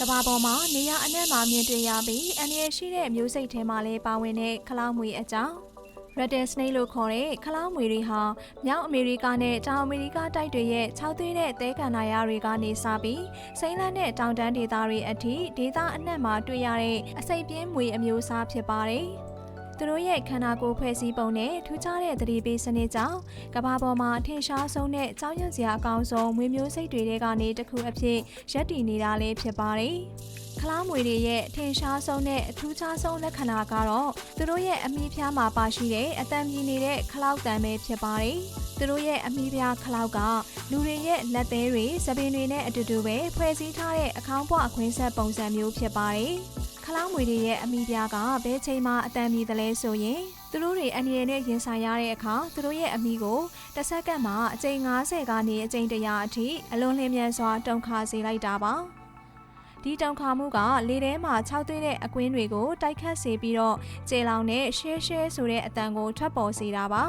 ကဘာပေါ်မှာနေရအနှံ့မှာမြင်တွေ့ရပြီးအန္တရာယ်ရှိတဲ့မျိုးစိတ်ထဲမှာလည်းပါဝင်တဲ့ခလောက်မွေအကြောင်း Red Snake လို့ခေါ်တဲ့ခလောက်မွေတွေဟာမြောက်အမေရိကနဲ့တောင်အမေရိကတိုက်တွေရဲ့ခြောက်သွေးတဲ့သဲကန္နာရတွေကနေစပြီးစိမ့်လန်းတဲ့တောင်တန်းဒေသတွေအထိဒေသအနှံ့မှာတွေ့ရတဲ့အစိပ်ပြင်းမွေအမျိုးအစားဖြစ်ပါတယ်။ သူတို့ရဲ့ခန္ဓာကိုယ်ဖွဲ့စည်းပုံနဲ့ထူးခြားတဲ့သတိပေးစနစ်ကြောင့်ကမ္ဘာပေါ်မှာထင်ရှားဆုံးတဲ့ကြောင်းရွံ့စရာအကောင်းဆုံးမွေမျိုးစိတ်တွေထဲကနေတစ်ခုအဖြစ်ရပ်တည်နေတာလည်းဖြစ်ပါတယ်။ခလားမွေတွေရဲ့ထင်ရှားဆုံးနဲ့အထူးခြားဆုံးလက္ခဏာကတော့သူတို့ရဲ့အမီးဖျားမှာပါရှိတဲ့အတံမြည်နေတဲ့ခလောက်တံပဲဖြစ်ပါတယ်။သူတို့ရဲ့အမီးဖျားခလောက်ကလူတွေရဲ့လက်သေးတွေသပင်တွေနဲ့အတူတူပဲဖွဲ့စည်းထားတဲ့အခေါင်းပွားအခွင့်ဆက်ပုံစံမျိုးဖြစ်ပါတယ်။ ခလောက်မွေတွေရဲ့အမီးဖျားကဘယ်ချိန်မှအတံမြည်တယ်လဲဆိုရင်သူတို့တွေအနေနဲ့ရင်ဆိုင်ရတဲ့အခါသူတို့ရဲ့အမီးကိုတစ်စက္ကန့်မှာအကြိမ်90ကနေအကြိမ်100အထိအလွန်လျင်မြန်စွာတုံခါစေလိုက်တာပါ။ဒီတောင်ခါမှုကလေထဲမှာခြောက်သွေးတဲ့အကွင်းတွေကိုတိုက်ခတ်စေပြီးတော့ကျေလောင်နဲ့ရှဲရှဲဆိုတဲ့အတန်ကိုထွက်ပေါ်စေတာပါ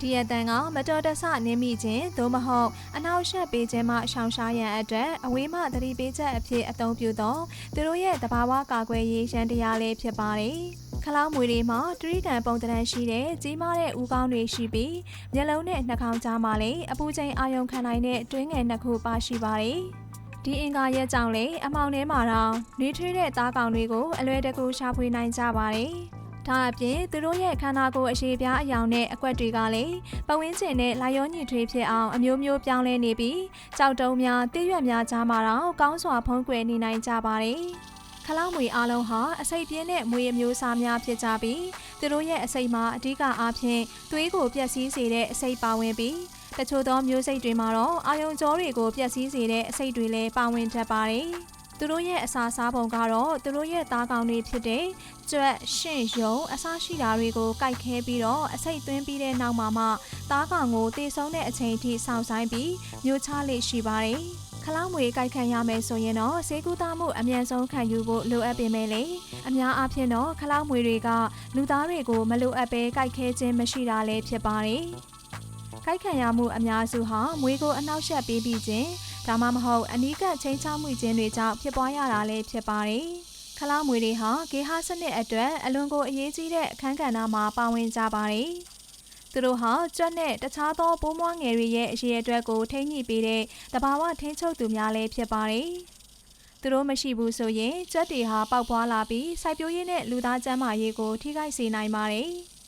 ဒီအတန်ကမတော်တဆနင်းမိခြင်းသို့မဟုတ်အနောက်ရှက်ပေးခြင်းမှရှောင်ရှားရန်အတွက်အဝေးမှသတိပေးချက်အဖြစ်အသုံးပြုသောသူတို့ရဲ့တဘာဝကာကွယ်ရေးရန်တရားလေးဖြစ်ပါတယ်ခလောက်မွေတွေမှာတရိကန်ပုံတရံရှိတဲ့ကြီးမားတဲ့ဦးကောင်းတွေရှိပြီးမျက်လုံးနဲ့နှာခေါင်းကြားမှာလည်းအပူချိန်အာရုံခံနိုင်တဲ့တွင်းငယ်နှစ်ခုပါရှိပါတယ်။ဒီအင်္ဂါရဲ့ကြောင့်လေအမောင်ထဲမှာတော့နှွေးထွေးတဲ့သားကောင်တွေကိုအလွယ်တကူရှာဖွေနိုင်ကြပါတယ်။ ဒါအပြင်သူတို့ရဲ့ခန္ဓာကိုယ်အရှိပြားအယောင်နဲ့အကွက်တွေကလည်းပဝင်းကျင်နဲ့လာရောညှိထွေးဖြစ်အောင်အမျိုးမျိုးပြောင်းလဲနေပြီးကြောက်တုံးများတည့်ရွက်များကြားမှာတော့ကောင်းစွာဖုံးကွယ်နေနိုင်ကြပါတယ်။ခလောက်မွေအားလုံးဟာအစိပ်ပြင်းတဲ့မွေအမျိုးအစားများဖြစ်ကြပြီးသူတို့ရဲ့အစိပ်မှာအဓိကအားဖြင့်သွေးကိုပျက်စီးစေတဲ့အစိပ်ပါဝင်ပြီးတချို့သောမျိုးစိတ်တွေမှာတော့အာယုံကြောတွေကိုပျက်စီးစေတဲ့အစိတ်တွေလည်းပါဝင်တတ်ပါတယ်။ သူတို့ရဲ့အစာစားပုံကတော့သူတို့ရဲ့သားကောင်တွေဖြစ်တဲ့ကြွက်၊ရှင့်ယုံအစားရှိတာတွေကိုကြိုက်ခဲပြီးတော့အစိတ်သွင်းပြီးတဲ့နောက်မှာမှသားကောင်ကိုတေဆုံးတဲ့အချိန်ထိစောင့်ဆိုင်ပြီးမျိုးချလေးရှိပါတယ်။ခလောက်မွေကြိုက်ခံရမယ်ဆိုရင်တော့ဆေးကူးသားမှုအမြန်ဆုံးခံယူဖို့လိုအပ်ပေမဲ့လေအများအားဖြင့်တော့ခလောက်မွေတွေကလူသားတွေကိုမလိုအပ်ဘဲကြိုက်ခဲခြင်းမရှိတာလည်းဖြစ်ပါတယ်။ကိုက်ခံရမှုအများစုဟာမွေးကိုအနှောက်ယှက်ပေးပြီးခြင်း ဒါမှမဟုတ်အနီးကပ်ချင်းချောက်မှုခြင်းတွေကြောင့်ဖြစ်ပွားရတာလည်းဖြစ်ပါတယ်။ခလောက်မွေတွေဟာဂေဟစနစ်အတွက်အလွန်ကိုအရေးကြီးတဲ့အခန်းကဏ္ဍမှာပါဝင်ကြပါတယ်။သူတို့ဟာကြွက်နဲ့တခြားသောပိုးမွားငယ်တွေရဲ့အရေးအတွက်ကိုထိန်းညှိပေးတဲ့တဘာဝထိန်းချုပ်သူများလည်းဖြစ်ပါတယ်။သူတို့မရှိဘူးဆိုရင်ကြွက်တွေဟာပေါက်ပွားလာပြီးစိုက်ပျိုးရေးနဲ့လူသားကျန်းမာရေးကိုထိခိုက်စေနိုင်ပါတယ်။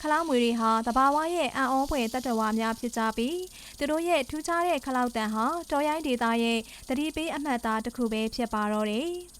ခလောက်မွေတွေဟာတဘာဝရဲ့အံ့ဩဖွယ်တတ္တဝါများဖြစ်ကြပြီးသူတို့ရဲ့ထူးခြားတဲ့ခလောက်တန်ဟာတော်ရိုင်းဒေတာရဲ့တတိပေးအမှတ်အသားတစ်ခုပဲဖြစ်ပါတော့တယ်။